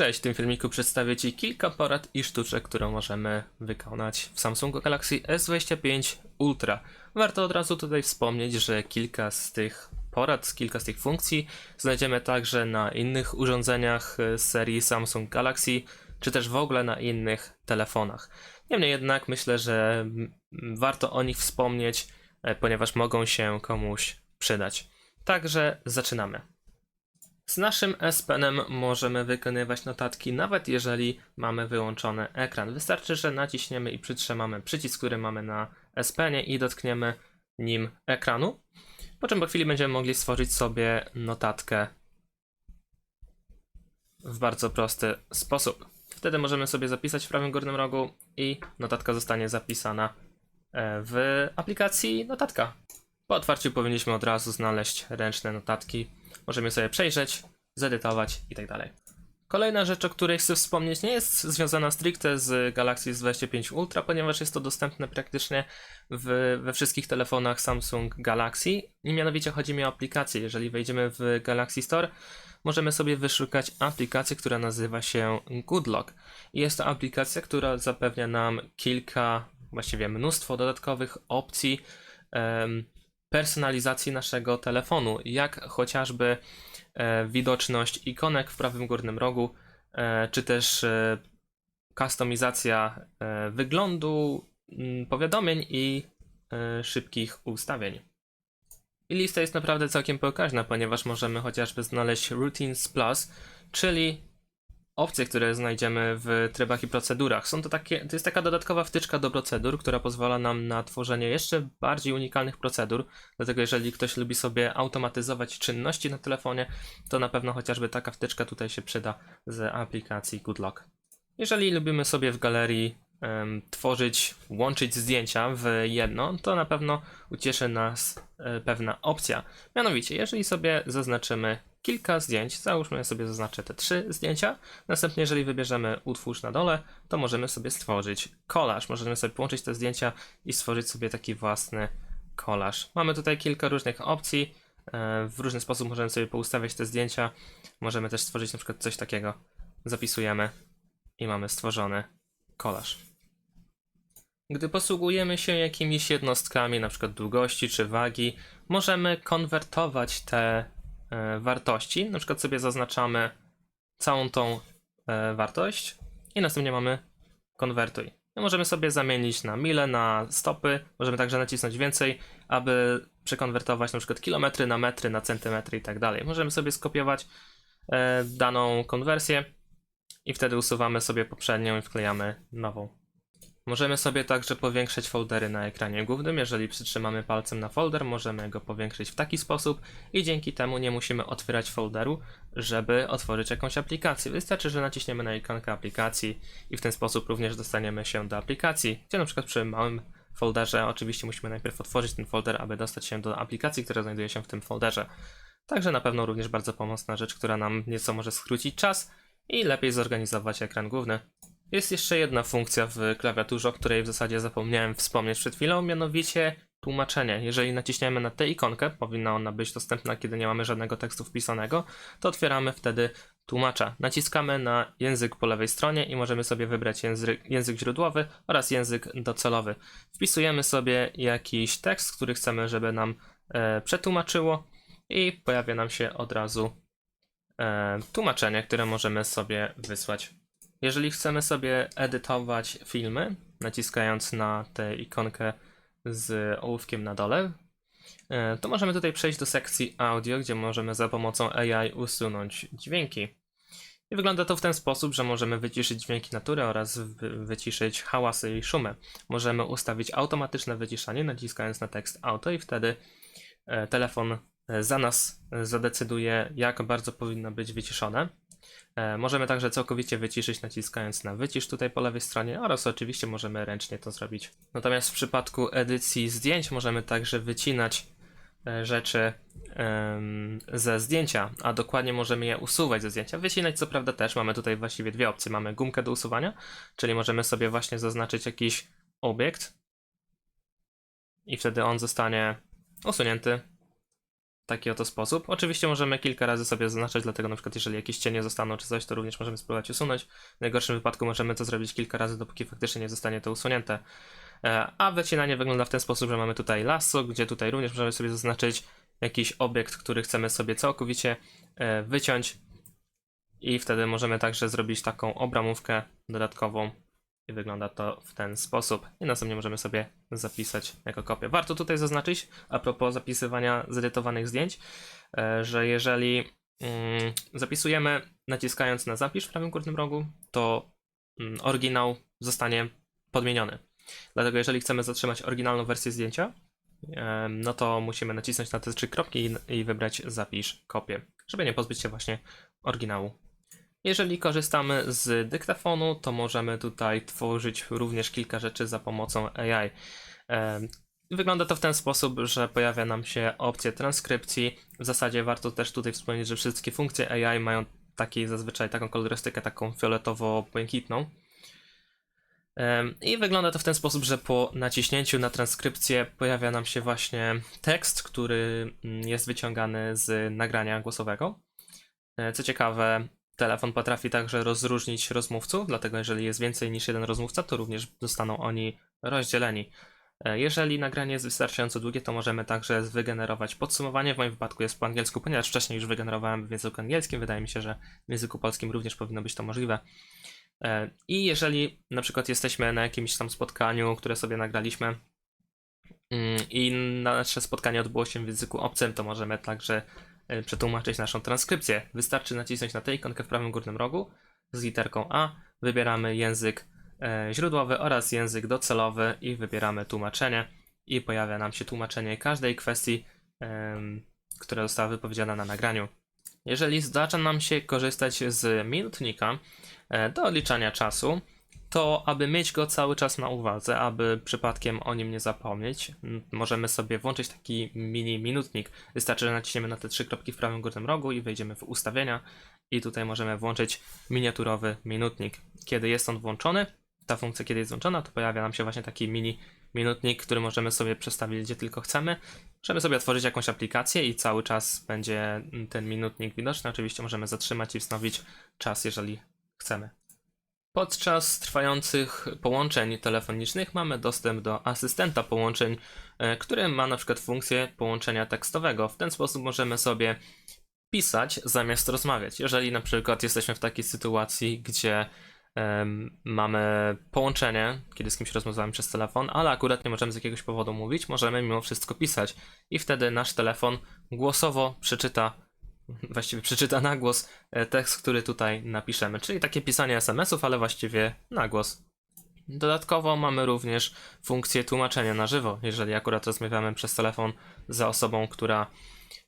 Cześć, w tym filmiku przedstawię Ci kilka porad i sztuczek, które możemy wykonać w Samsungu Galaxy S25 Ultra. Warto od razu tutaj wspomnieć, że kilka z tych porad, kilka z tych funkcji znajdziemy także na innych urządzeniach e, serii Samsung Galaxy, czy też w ogóle na innych telefonach. Niemniej jednak myślę, że warto o nich wspomnieć, e, ponieważ mogą się komuś przydać. Także zaczynamy. Z naszym S Penem możemy wykonywać notatki, nawet jeżeli mamy wyłączony ekran. Wystarczy, że naciśniemy i przytrzymamy przycisk, który mamy na S Penie i dotkniemy nim ekranu. Po czym po chwili będziemy mogli stworzyć sobie notatkę w bardzo prosty sposób. Wtedy możemy sobie zapisać w prawym górnym rogu i notatka zostanie zapisana e, w aplikacji Notatka. Po otwarciu powinniśmy od razu znaleźć ręczne notatki. Możemy sobie przejrzeć, zedytować itd. Kolejna rzecz, o której chcę wspomnieć, nie jest związana stricte z Galaxy S25 Ultra, ponieważ jest to dostępne praktycznie w, we wszystkich telefonach Samsung Galaxy. I mianowicie chodzi mi o aplikację. Jeżeli wejdziemy w Galaxy Store, możemy sobie wyszukać aplikację, która nazywa się Goodlock. I jest to aplikacja, która zapewnia nam kilka, właściwie mnóstwo dodatkowych opcji. em, personalizacji naszego telefonu, jak chociażby e, widoczność ikonek w prawym górnym rogu, e, czy też kustomizacja e, wyglądu, mm, powiadomień i szybkich ustawień. I lista jest naprawdę całkiem pokaźna, ponieważ możemy chociażby znaleźć Routines Plus, czyli opcje, które znajdziemy w trybach i procedurach. Są to takie, to jest taka dodatkowa wtyczka do procedur, która pozwala nam na tworzenie jeszcze bardziej unikalnych procedur. Dlatego jeżeli ktoś lubi sobie automatyzować czynności na telefonie, to na pewno chociażby taka wtyczka tutaj się przyda z aplikacji Goodlock. Jeżeli lubimy sobie w galerii em, tworzyć, łączyć zdjęcia w jedno, to na pewno ucieszy nas e, pewna opcja. Mianowicie, jeżeli sobie zaznaczymy kilka zdjęć, załóżmy sobie zaznaczę te trzy zdjęcia, następnie jeżeli wybierzemy utwórz na dole, to możemy sobie stworzyć kolaż. Możemy sobie połączyć te zdjęcia i stworzyć sobie taki własny kolaż. Mamy tutaj kilka różnych opcji, e, w różny sposób możemy sobie poustawiać te zdjęcia. Możemy też stworzyć na przykład coś takiego. Zapisujemy i mamy stworzony kolaż. Gdy posługujemy się jakimiś jednostkami, np. długości czy wagi, możemy konwertować te wartości. Na przykład sobie zaznaczamy całą tą e, wartość i następnie mamy konwertuj. I możemy sobie zamienić na mile, na stopy. Możemy także nacisnąć więcej, aby przekonwertować na przykład kilometry na metry, na centymetry i tak dalej. Możemy sobie skopiować e, daną konwersję i wtedy usuwamy sobie poprzednią i wklejamy nową. Możemy sobie także powiększyć foldery na ekranie głównym. Jeżeli przytrzymamy palcem na folder, możemy go powiększyć w taki sposób i dzięki temu nie musimy otwierać folderu, żeby otworzyć jakąś aplikację. Wystarczy, że naciśniemy na ikonkę aplikacji i w ten sposób również dostaniemy się do aplikacji, gdzie na przykład przy małym folderze oczywiście musimy najpierw otworzyć ten folder, aby dostać się do aplikacji, która znajduje się w tym folderze. Także na pewno również bardzo pomocna rzecz, która nam nieco może skrócić czas i lepiej zorganizować ekran główny. Jest jeszcze jedna funkcja w klawiaturze, o której w zasadzie zapomniałem wspomnieć przed chwilą, mianowicie tłumaczenie. Jeżeli naciśniemy na tę ikonkę, powinna ona być dostępna, kiedy nie mamy żadnego tekstu wpisanego, to otwieramy wtedy tłumacza. Naciskamy na język po lewej stronie i możemy sobie wybrać język, język źródłowy oraz język docelowy. Wpisujemy sobie jakiś tekst, który chcemy, żeby nam e, przetłumaczyło i pojawia nam się od razu e, tłumaczenie, które możemy sobie wysłać. Jeżeli chcemy sobie edytować filmy, naciskając na tę ikonkę z ołówkiem na dole, e, to możemy tutaj przejść do sekcji audio, gdzie możemy za pomocą AI usunąć dźwięki. I wygląda to w ten sposób, że możemy wyciszyć dźwięki natury oraz wy- wyciszyć hałasy i szumy. Możemy ustawić automatyczne wyciszanie, naciskając na tekst auto i wtedy e, telefon e, za nas zadecyduje, jak bardzo powinno być wyciszone. E, Możemy także całkowicie wyciszyć naciskając na wycisz tutaj po lewej stronie oraz oczywiście możemy ręcznie to zrobić. Natomiast w przypadku edycji zdjęć możemy także wycinać e, rzeczy ze zdjęcia, a dokładnie możemy je usuwać ze zdjęcia. Wycinać co prawda też, mamy tutaj właściwie dwie opcje. Mamy gumkę do usuwania, czyli możemy sobie właśnie zaznaczyć jakiś obiekt i wtedy on zostanie usunięty taki oto sposób. Oczywiście możemy kilka razy sobie zaznaczać, dlatego na przykład jeżeli jakieś cienie zostaną czy coś, to również możemy spróbować usunąć. W najgorszym wypadku możemy to zrobić kilka razy, dopóki faktycznie nie zostanie to usunięte. E, A wycinanie wygląda w ten sposób, że mamy tutaj lasso, gdzie tutaj również możemy sobie zaznaczyć jakiś obiekt, który chcemy sobie całkowicie e, wyciąć i wtedy możemy także zrobić taką obramówkę dodatkową i wygląda to w ten sposób. I następnie możemy sobie zapisać jako kopię. Warto tutaj zaznaczyć, a propos zapisywania zedytowanych zdjęć, e, że jeżeli mm, zapisujemy naciskając na zapisz w prawym górnym rogu, to mm, oryginał zostanie podmieniony. Dlatego jeżeli chcemy zatrzymać oryginalną wersję zdjęcia, em, no to musimy nacisnąć na te trzy kropki i wybrać zapisz kopię, żeby nie pozbyć się właśnie oryginału. Jeżeli korzystamy z dyktafonu, to możemy tutaj tworzyć również kilka rzeczy za pomocą AI. Wygląda to w ten sposób, że pojawia nam się opcja transkrypcji. W zasadzie warto też tutaj wspomnieć, że wszystkie funkcje AI mają taki zazwyczaj taką kolorystykę taką fioletowo-błękitną. I wygląda to w ten sposób, że po naciśnięciu na transkrypcję pojawia nam się właśnie tekst, który mm, jest wyciągany z nagrania głosowego. E, Co ciekawe, telefon potrafi także rozróżnić rozmówców, dlatego jeżeli jest więcej niż jeden rozmówca, to również zostaną oni rozdzieleni. E, Jeżeli nagranie jest wystarczająco długie, to możemy także wygenerować podsumowanie. W moim wypadku jest po angielsku, ponieważ wcześniej już wygenerowałem w języku angielskim. Wydaje mi się, że w języku polskim również powinno być to możliwe. E, I jeżeli na przykład jesteśmy na jakimś tam spotkaniu, które sobie nagraliśmy, mm, i nasze spotkanie odbyło się w języku obcym, to możemy także przetłumaczyć naszą transkrypcję. Wystarczy nacisnąć na tę ikonkę w prawym górnym rogu z literką A, wybieramy język e, źródłowy oraz język docelowy i wybieramy tłumaczenie i pojawia nam się tłumaczenie każdej kwestii, która została wypowiedziana na nagraniu. Jeżeli zdarza nam się korzystać z minutnika e, do odliczania czasu, to aby mieć go cały czas na uwadze, aby przypadkiem o nim nie zapomnieć, możemy sobie włączyć taki mini minutnik. Wystarczy, że naciśniemy na te trzy kropki w prawym górnym rogu i wejdziemy w ustawienia i tutaj możemy włączyć miniaturowy minutnik. Kiedy jest on włączony, ta funkcja kiedy jest włączona, to pojawia nam się właśnie taki mini minutnik, który możemy sobie przestawić gdzie tylko chcemy. Możemy sobie otworzyć jakąś aplikację i cały czas będzie ten minutnik widoczny. Oczywiście możemy zatrzymać i wznowić czas, jeżeli chcemy. Podczas trwających połączeń telefonicznych mamy dostęp do asystenta połączeń, e, który ma na przykład funkcję połączenia tekstowego. W ten sposób możemy sobie pisać zamiast rozmawiać. Jeżeli na przykład jesteśmy w takiej sytuacji, gdzie em, mamy połączenie, kiedy z kimś rozmawiamy przez telefon, ale akurat nie możemy z jakiegoś powodu mówić, możemy mimo wszystko pisać i wtedy nasz telefon głosowo przeczyta, właściwie przeczyta na głos e, tekst, który tutaj napiszemy, czyli takie pisanie SMS-ów, ale właściwie na głos. Dodatkowo mamy również funkcję tłumaczenia na żywo, jeżeli akurat rozmawiamy przez telefon za osobą, która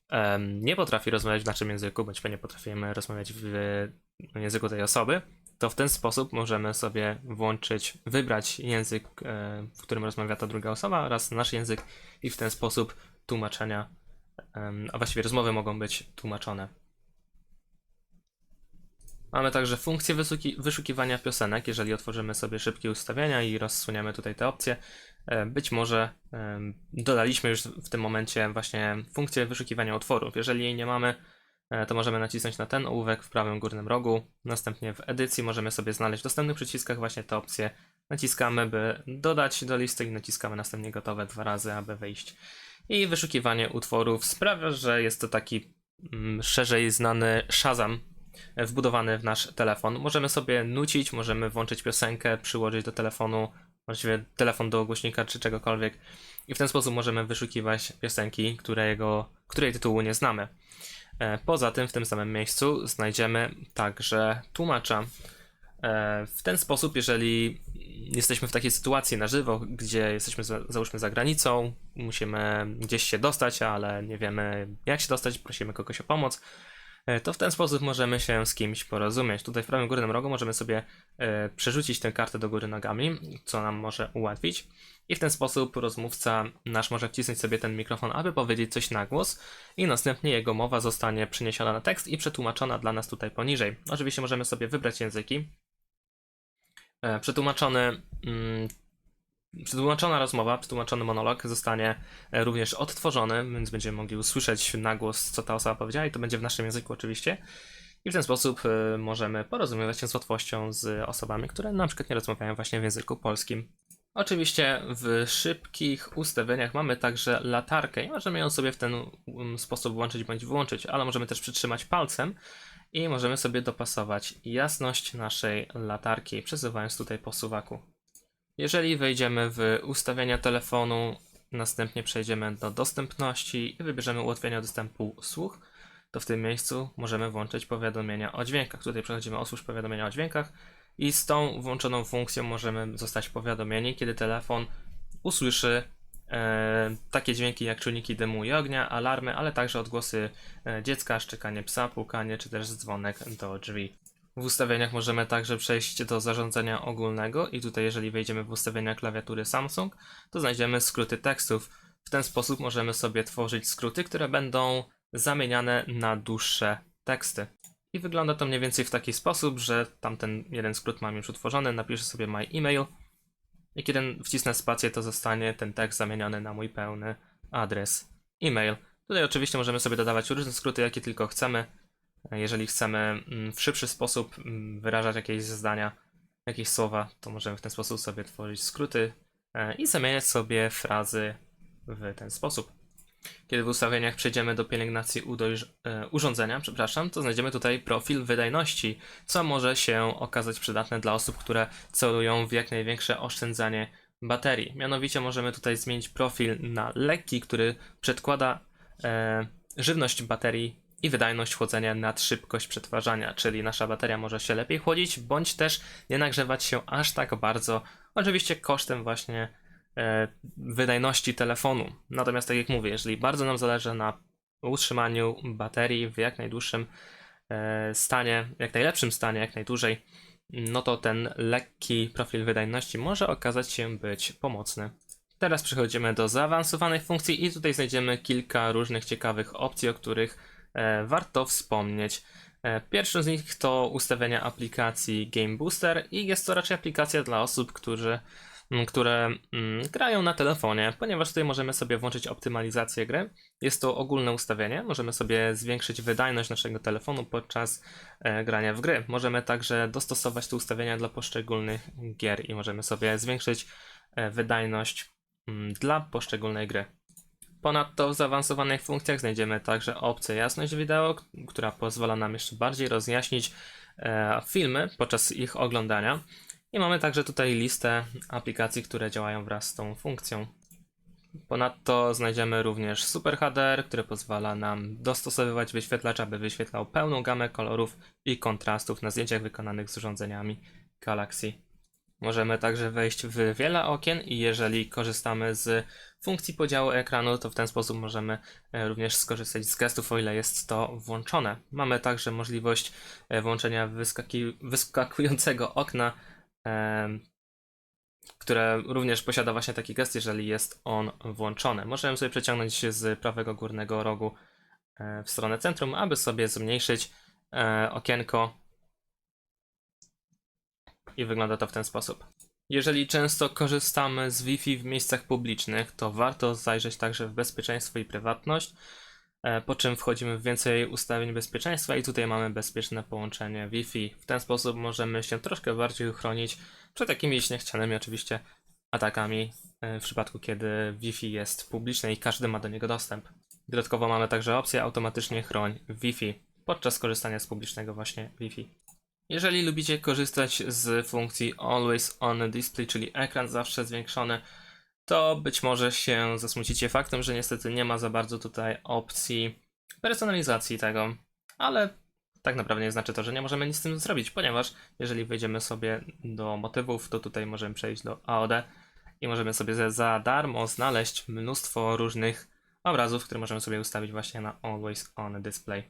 em, nie potrafi rozmawiać w naszym języku, bądź my nie potrafimy rozmawiać w języku tej osoby, to w ten sposób możemy sobie włączyć, wybrać język, e, w którym rozmawia ta druga osoba oraz nasz język i w ten sposób tłumaczenia, a właściwie rozmowy mogą być tłumaczone. Mamy także funkcję wyszuki- wyszukiwania piosenek, jeżeli otworzymy sobie szybkie ustawienia i rozsuniemy tutaj te opcje. e, Być może dodaliśmy już w tym momencie właśnie funkcję wyszukiwania utworów. Jeżeli jej nie mamy, e, to możemy nacisnąć na ten ołówek w prawym górnym rogu. Następnie w edycji możemy sobie znaleźć w dostępnych przyciskach właśnie te opcje. Naciskamy, by dodać do listy i naciskamy następnie gotowe dwa razy, aby wejść. I wyszukiwanie utworów sprawia, że jest to taki mm, szerzej znany Shazam e, wbudowany w nasz telefon. Możemy sobie nucić, możemy włączyć piosenkę, przyłożyć do telefonu, właściwie telefon do głośnika czy czegokolwiek i w ten sposób możemy wyszukiwać piosenki, którego, której tytułu nie znamy. E, Poza tym w tym samym miejscu znajdziemy także tłumacza. E, W ten sposób, jeżeli jesteśmy w takiej sytuacji na żywo, gdzie jesteśmy za, załóżmy za granicą, musimy gdzieś się dostać, ale nie wiemy jak się dostać, prosimy kogoś o pomoc, e, to w ten sposób możemy się z kimś porozumieć. Tutaj w prawym górnym rogu możemy sobie e, przerzucić tę kartę do góry nogami, co nam może ułatwić. I w ten sposób rozmówca nasz może wcisnąć sobie ten mikrofon, aby powiedzieć coś na głos i następnie jego mowa zostanie przeniesiona na tekst i przetłumaczona dla nas tutaj poniżej. Oczywiście możemy sobie wybrać języki. E, Przetłumaczony mm, przetłumaczona rozmowa, przetłumaczony monolog zostanie e, również odtworzony, więc będziemy mogli usłyszeć na głos, co ta osoba powiedziała i to będzie w naszym języku oczywiście. I w ten sposób e, możemy porozumiewać się z łatwością z osobami, które na przykład nie rozmawiają właśnie w języku polskim. Oczywiście w szybkich ustawieniach mamy także latarkę i możemy ją sobie w ten um, sposób włączyć bądź wyłączyć, ale możemy też przytrzymać palcem i możemy sobie dopasować jasność naszej latarki, przesuwając tutaj po suwaku. Jeżeli wejdziemy w ustawienia telefonu, następnie przejdziemy do dostępności i wybierzemy ułatwienia dostępu słuch, to w tym miejscu możemy włączyć powiadomienia o dźwiękach. Tutaj przechodzimy otwórz powiadomienia o dźwiękach i z tą włączoną funkcją możemy zostać powiadomieni, kiedy telefon usłyszy takie dźwięki jak czujniki dymu i ognia, alarmy, ale także odgłosy e, dziecka, szczekanie psa, pukanie czy też dzwonek do drzwi. W ustawieniach możemy także przejść do zarządzania ogólnego i tutaj jeżeli wejdziemy w ustawienia klawiatury Samsung, to znajdziemy skróty tekstów. W ten sposób możemy sobie tworzyć skróty, które będą zamieniane na dłuższe teksty. I wygląda to mniej więcej w taki sposób, że tamten jeden skrót mam już utworzony, napiszę sobie my email i kiedy wcisnę spację, to zostanie ten tekst zamieniony na mój pełny adres e-mail. Tutaj oczywiście możemy sobie dodawać różne skróty, jakie tylko chcemy. Jeżeli chcemy mm, w szybszy sposób mm, wyrażać jakieś zdania, jakieś słowa, to możemy w ten sposób sobie tworzyć skróty e, i zamieniać sobie frazy w ten sposób. Kiedy w ustawieniach przejdziemy do pielęgnacji udojrz- e, urządzenia, przepraszam, to znajdziemy tutaj profil wydajności, co może się okazać przydatne dla osób, które celują w jak największe oszczędzanie baterii. Mianowicie możemy tutaj zmienić profil na lekki, który przedkłada e, żywność baterii i wydajność chłodzenia nad szybkość przetwarzania, czyli nasza bateria może się lepiej chłodzić, bądź też nie nagrzewać się aż tak bardzo, oczywiście kosztem właśnie wydajności telefonu. Natomiast tak jak mówię, jeżeli bardzo nam zależy na utrzymaniu baterii w jak najdłuższym e, stanie, jak najlepszym stanie, jak najdłużej, no to ten lekki profil wydajności może okazać się być pomocny. Teraz przechodzimy do zaawansowanych funkcji i tutaj znajdziemy kilka różnych ciekawych opcji, o których e, warto wspomnieć. E, Pierwszą z nich to ustawienia aplikacji Game Booster i jest to raczej aplikacja dla osób, którzy, które mm, grają na telefonie, ponieważ tutaj możemy sobie włączyć optymalizację gry. Jest to ogólne ustawienie, możemy sobie zwiększyć wydajność naszego telefonu podczas e, grania w gry. Możemy także dostosować te ustawienia dla poszczególnych gier i możemy sobie zwiększyć e, wydajność mm, dla poszczególnej gry. Ponadto w zaawansowanych funkcjach znajdziemy także opcję jasność wideo, która pozwala nam jeszcze bardziej rozjaśnić e, filmy podczas ich oglądania. I mamy także tutaj listę aplikacji, które działają wraz z tą funkcją. Ponadto znajdziemy również Super HDR, który pozwala nam dostosowywać wyświetlacz, aby wyświetlał pełną gamę kolorów i kontrastów na zdjęciach wykonanych z urządzeniami Galaxy. Możemy także wejść w wiele okien i jeżeli korzystamy z funkcji podziału ekranu, to w ten sposób możemy e, również skorzystać z gestów, o ile jest to włączone. Mamy także możliwość e, włączenia wyskakującego okna, które również posiada właśnie taki gest, jeżeli jest on włączony. Możemy sobie przeciągnąć z prawego górnego rogu e, w stronę centrum, aby sobie zmniejszyć e, okienko i wygląda to w ten sposób. Jeżeli często korzystamy z Wi-Fi w miejscach publicznych, to warto zajrzeć także w bezpieczeństwo i prywatność, po czym wchodzimy w więcej ustawień bezpieczeństwa i tutaj mamy bezpieczne połączenie Wi-Fi. W ten sposób możemy się troszkę bardziej uchronić przed takimiś niechcianymi oczywiście atakami e, w przypadku kiedy Wi-Fi jest publiczne i każdy ma do niego dostęp. Dodatkowo mamy także opcję automatycznie chroń Wi-Fi podczas korzystania z publicznego właśnie Wi-Fi. Jeżeli lubicie korzystać z funkcji Always On Display, czyli ekran zawsze zwiększony, to być może się zasmucicie faktem, że niestety nie ma za bardzo tutaj opcji personalizacji tego, ale tak naprawdę nie znaczy to, że nie możemy nic z tym zrobić, ponieważ jeżeli wejdziemy sobie do motywów, to tutaj możemy przejść do AOD i możemy sobie za- darmo znaleźć mnóstwo różnych obrazów, które możemy sobie ustawić właśnie na Always On Display.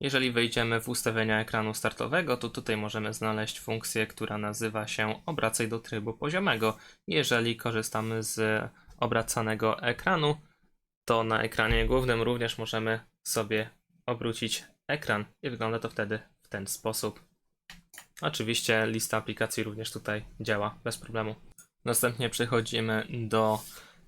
Jeżeli wejdziemy w ustawienia ekranu startowego, to tutaj możemy znaleźć funkcję, która nazywa się obracaj do trybu poziomego. Jeżeli korzystamy z obracanego ekranu, to na ekranie głównym również możemy sobie obrócić ekran i wygląda to wtedy w ten sposób. Oczywiście lista aplikacji również tutaj działa bez problemu. Następnie przechodzimy do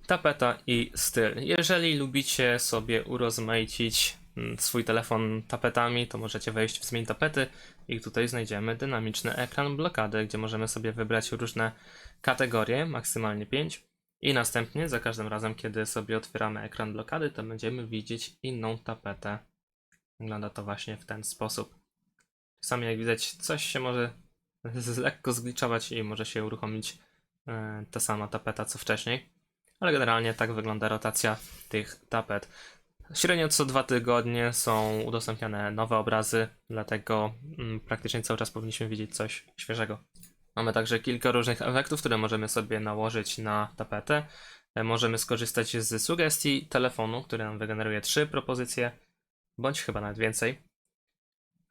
tapeta i styl. Jeżeli lubicie sobie urozmaicić swój telefon tapetami, to możecie wejść w zmień tapety i tutaj znajdziemy dynamiczny ekran blokady, gdzie możemy sobie wybrać różne kategorie, maksymalnie 5. I następnie za każdym razem, kiedy sobie otwieramy ekran blokady, to będziemy widzieć inną tapetę. Wygląda to właśnie w ten sposób. Czasami jak widać, coś się może lekko zgliczować i może się uruchomić e, ta sama tapeta co wcześniej. Ale generalnie tak wygląda rotacja tych tapet. Średnio co dwa tygodnie są udostępniane nowe obrazy, dlatego mm, praktycznie cały czas powinniśmy widzieć coś świeżego. Mamy także kilka różnych efektów, które możemy sobie nałożyć na tapetę. E, Możemy skorzystać z sugestii telefonu, który nam wygeneruje trzy propozycje, bądź chyba nawet więcej.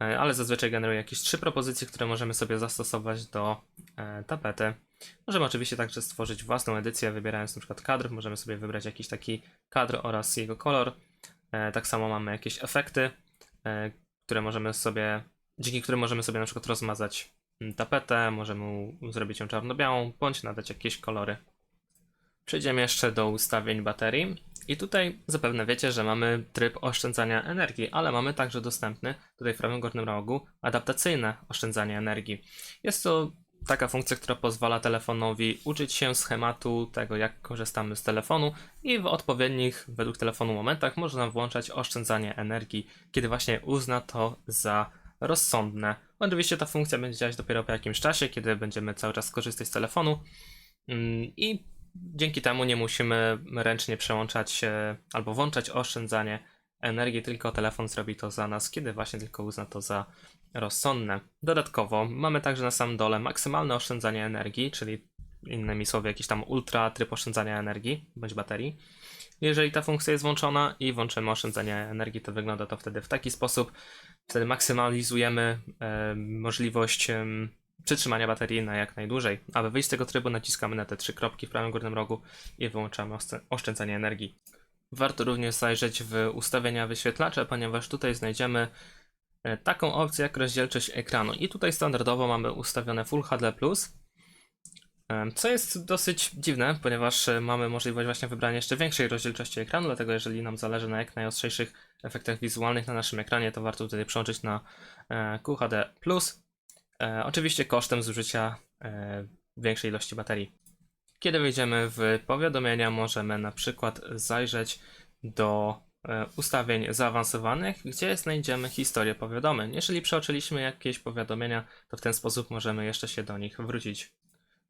E, Ale zazwyczaj generuje jakieś trzy propozycje, które możemy sobie zastosować do e, tapety. Możemy oczywiście także stworzyć własną edycję, wybierając przykład kadr. Możemy sobie wybrać jakiś taki kadr oraz jego kolor. E, Tak samo mamy jakieś efekty, e, które możemy sobie, dzięki którym możemy sobie na przykład rozmazać mm, tapetę, możemy zrobić ją czarno-białą, bądź nadać jakieś kolory. Przejdziemy jeszcze do ustawień baterii. I tutaj zapewne wiecie, że mamy tryb oszczędzania energii, ale mamy także dostępny tutaj w prawym górnym rogu adaptacyjne oszczędzanie energii. Jest to taka funkcja, która pozwala telefonowi uczyć się schematu tego, jak korzystamy z telefonu i w odpowiednich według telefonu momentach można włączać oszczędzanie energii, kiedy właśnie uzna to za rozsądne. Oczywiście ta funkcja będzie działać dopiero po jakimś czasie, kiedy będziemy cały czas korzystać z telefonu Mm, i dzięki temu nie musimy ręcznie przełączać albo włączać oszczędzanie energii, tylko telefon zrobi to za nas, kiedy właśnie tylko uzna to za rozsądne. Dodatkowo mamy także na samym dole maksymalne oszczędzanie energii, czyli innymi słowy jakiś tam ultra tryb oszczędzania energii bądź baterii. Jeżeli ta funkcja jest włączona i włączymy oszczędzanie energii, to wygląda to wtedy w taki sposób. Wtedy maksymalizujemy e, możliwość em, przytrzymania baterii na jak najdłużej. Aby wyjść z tego trybu, naciskamy na te trzy kropki w prawym górnym rogu i wyłączamy oszczę- oszczędzanie energii. Warto również zajrzeć w ustawienia wyświetlacza, ponieważ tutaj znajdziemy e, taką opcję jak rozdzielczość ekranu. I tutaj standardowo mamy ustawione Full HD+, em, co jest dosyć dziwne, ponieważ e, mamy możliwość właśnie wybrania jeszcze większej rozdzielczości ekranu, dlatego jeżeli nam zależy na jak najostrzejszych efektach wizualnych na naszym ekranie, to warto tutaj przełączyć na e, QHD+. E, oczywiście kosztem zużycia e, większej ilości baterii. Kiedy wejdziemy w powiadomienia, możemy na przykład zajrzeć do e, ustawień zaawansowanych, gdzie znajdziemy historię powiadomień. Jeżeli przeoczyliśmy jakieś powiadomienia, to w ten sposób możemy jeszcze się do nich wrócić.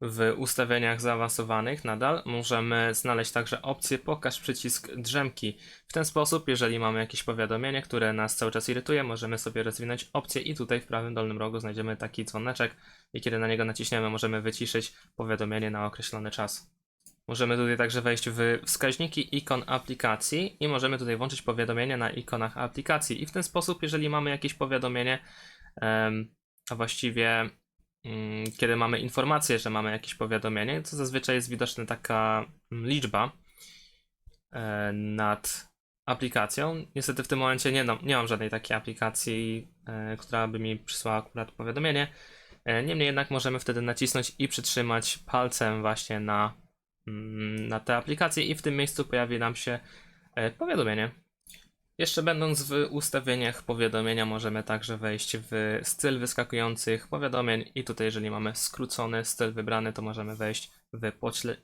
W ustawieniach zaawansowanych nadal możemy znaleźć także opcję pokaż przycisk drzemki. W ten sposób, jeżeli mamy jakieś powiadomienie, które nas cały czas irytuje, możemy sobie rozwinąć opcję i tutaj w prawym dolnym rogu znajdziemy taki dzwoneczek i kiedy na niego naciśniemy, możemy wyciszyć powiadomienie na określony czas. Możemy tutaj także wejść w wskaźniki ikon aplikacji i możemy tutaj włączyć powiadomienia na ikonach aplikacji. I w ten sposób, jeżeli mamy jakieś powiadomienie, a właściwie kiedy mamy informację, że mamy jakieś powiadomienie, to zazwyczaj jest widoczna taka mm, liczba e, nad aplikacją. Niestety w tym momencie nie, no, nie mam żadnej takiej aplikacji, e, która by mi przysłała akurat powiadomienie. E, Niemniej jednak możemy wtedy nacisnąć i przytrzymać palcem właśnie na, mm, na tę aplikację i w tym miejscu pojawi nam się powiadomienie. Jeszcze będąc w ustawieniach powiadomienia możemy także wejść w styl wyskakujących powiadomień i tutaj jeżeli mamy skrócony styl wybrany to możemy wejść w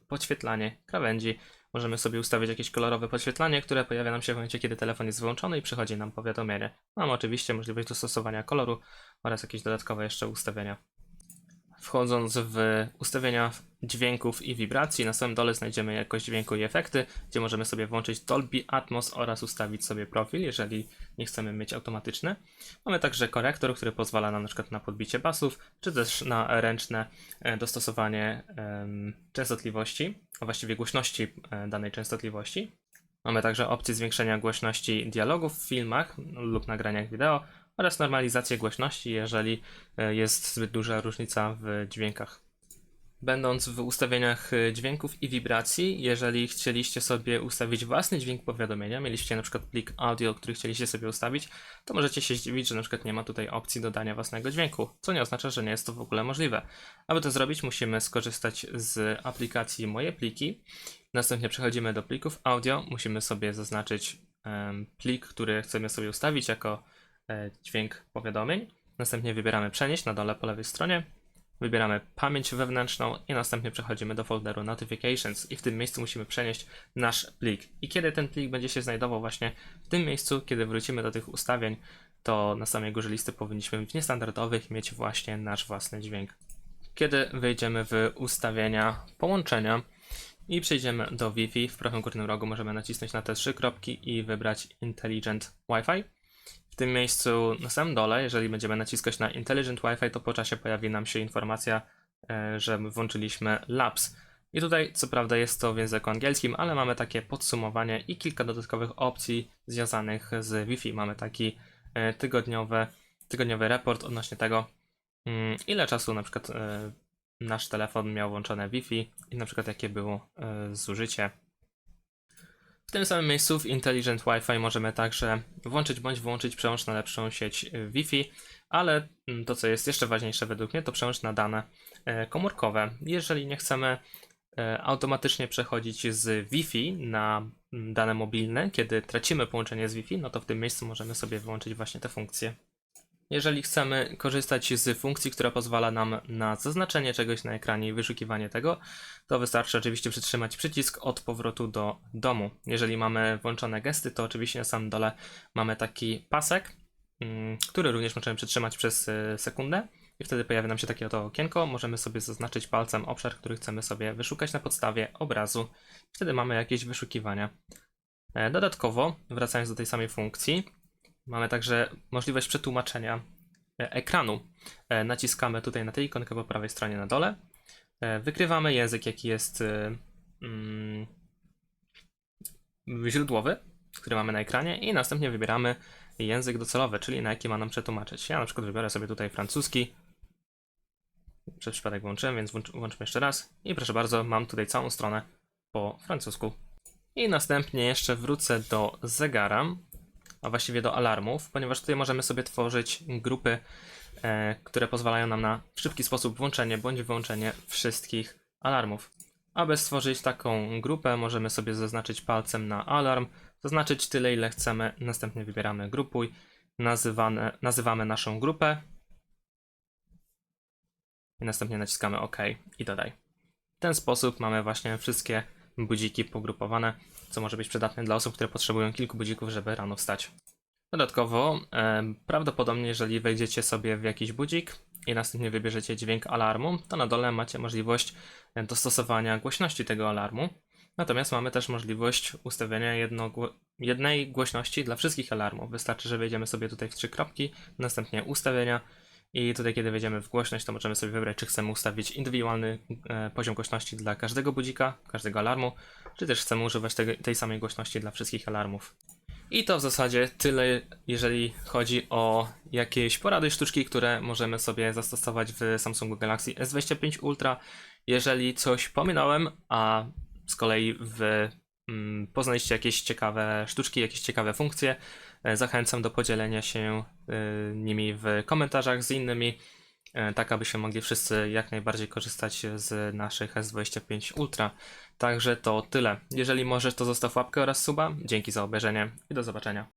podświetlanie krawędzi. Możemy sobie ustawić jakieś kolorowe podświetlanie, które pojawia nam się w momencie kiedy telefon jest wyłączony i przychodzi nam powiadomienie. Mamy oczywiście możliwość dostosowania koloru oraz jakieś dodatkowe jeszcze ustawienia. Wchodząc w ustawienia dźwięków i wibracji, na samym dole znajdziemy jakość dźwięku i efekty, gdzie możemy sobie włączyć Dolby Atmos oraz ustawić sobie profil, jeżeli nie chcemy mieć automatyczny. Mamy także korektor, który pozwala nam na przykład na podbicie basów, czy też na ręczne e, dostosowanie częstotliwości, a właściwie głośności e, danej częstotliwości. Mamy także opcję zwiększenia głośności dialogów w filmach lub nagraniach wideo oraz normalizację głośności, jeżeli e, jest zbyt duża różnica w dźwiękach. będąc w ustawieniach y, dźwięków i wibracji, jeżeli chcieliście sobie ustawić własny dźwięk powiadomienia, mieliście na przykład plik audio, który chcieliście sobie ustawić, to możecie się zdziwić, że na przykład nie ma tutaj opcji dodania własnego dźwięku, co nie oznacza, że nie jest to w ogóle możliwe. Aby to zrobić, musimy skorzystać z aplikacji Moje pliki. Następnie przechodzimy do plików audio, musimy sobie zaznaczyć plik, który chcemy sobie ustawić jako e, dźwięk powiadomień. Następnie wybieramy przenieść na dole po lewej stronie. Wybieramy pamięć wewnętrzną i następnie przechodzimy do folderu Notifications i w tym miejscu musimy przenieść nasz plik. I kiedy ten plik będzie się znajdował właśnie w tym miejscu, kiedy wrócimy do tych ustawień, to na samej górze listy powinniśmy w niestandardowych mieć właśnie nasz własny dźwięk. Kiedy wejdziemy w ustawienia połączenia i przejdziemy do Wi-Fi, w prawym górnym rogu możemy nacisnąć na te trzy kropki i wybrać Intelligent Wi-Fi. Tym miejscu na samym dole, jeżeli będziemy naciskać na Intelligent Wi-Fi, to po czasie pojawi nam się informacja, e, że włączyliśmy Labs. I tutaj, co prawda, jest to w języku angielskim, ale mamy takie podsumowanie i kilka dodatkowych opcji związanych z Wi-Fi. Mamy taki e, tygodniowy, tygodniowy raport odnośnie tego, mm, ile czasu na przykład e, nasz telefon miał włączone Wi-Fi i na przykład jakie było zużycie w tym samym miejscu w Intelligent Wi-Fi możemy także włączyć bądź wyłączyć przełącz na lepszą sieć y, Wi-Fi, ale mm, to co jest jeszcze ważniejsze według mnie to przełącz na dane e, komórkowe. Jeżeli nie chcemy e, automatycznie przechodzić z Wi-Fi na mm, dane mobilne, kiedy tracimy połączenie z Wi-Fi, no to w tym miejscu możemy sobie wyłączyć właśnie te funkcje. Jeżeli chcemy korzystać z funkcji, która pozwala nam na zaznaczenie czegoś na ekranie i wyszukiwanie tego, to wystarczy oczywiście przytrzymać przycisk od powrotu do domu. Jeżeli mamy włączone gesty, to oczywiście na samym dole mamy taki pasek, mm, który również możemy przytrzymać przez y, sekundę i wtedy pojawia nam się takie oto okienko. Możemy sobie zaznaczyć palcem obszar, który chcemy sobie wyszukać na podstawie obrazu. Wtedy mamy jakieś wyszukiwania. E, Dodatkowo, wracając do tej samej funkcji, Mamy także możliwość przetłumaczenia e, ekranu. E, Naciskamy tutaj na tę ikonkę po prawej stronie na dole. E, Wykrywamy język, jaki jest mm, źródłowy, który mamy na ekranie i następnie wybieramy język docelowy, czyli na jaki ma nam przetłumaczyć. Ja na przykład wybiorę sobie tutaj francuski. Przez przypadek włączyłem, więc włącz, włączmy jeszcze raz. I proszę bardzo, mam tutaj całą stronę po francusku. I następnie jeszcze wrócę do zegara a właściwie do alarmów, ponieważ tutaj możemy sobie tworzyć grupy, e, które pozwalają nam na szybki sposób włączenie bądź wyłączenie wszystkich alarmów. Aby stworzyć taką grupę, możemy sobie zaznaczyć palcem na alarm, zaznaczyć tyle, ile chcemy, następnie wybieramy grupuj, nazywane, nazywamy naszą grupę i następnie naciskamy OK i dodaj. W ten sposób mamy właśnie wszystkie budziki pogrupowane, co może być przydatne dla osób, które potrzebują kilku budzików, żeby rano wstać. Dodatkowo, e, prawdopodobnie jeżeli wejdziecie sobie w jakiś budzik i następnie wybierzecie dźwięk alarmu, to na dole macie możliwość e, dostosowania głośności tego alarmu. Natomiast mamy też możliwość ustawienia jedno, jednej głośności dla wszystkich alarmów. Wystarczy, że wejdziemy sobie tutaj w trzy kropki, następnie ustawienia i tutaj, kiedy wejdziemy w głośność, to możemy sobie wybrać, czy chcemy ustawić indywidualny e, poziom głośności dla każdego budzika, każdego alarmu, czy też chcemy używać tej, tej samej głośności dla wszystkich alarmów. I to w zasadzie tyle, jeżeli chodzi o jakieś porady sztuczki, które możemy sobie zastosować w Samsungu Galaxy S25 Ultra. Jeżeli coś pominąłem, a z kolei w, mm, poznaliście jakieś ciekawe sztuczki, jakieś ciekawe funkcje, zachęcam do podzielenia się e, nimi w komentarzach z innymi, e, tak abyśmy mogli wszyscy jak najbardziej korzystać z naszych S25 Ultra. Także to tyle. Jeżeli możesz, to zostaw łapkę oraz suba. Dzięki za obejrzenie i do zobaczenia.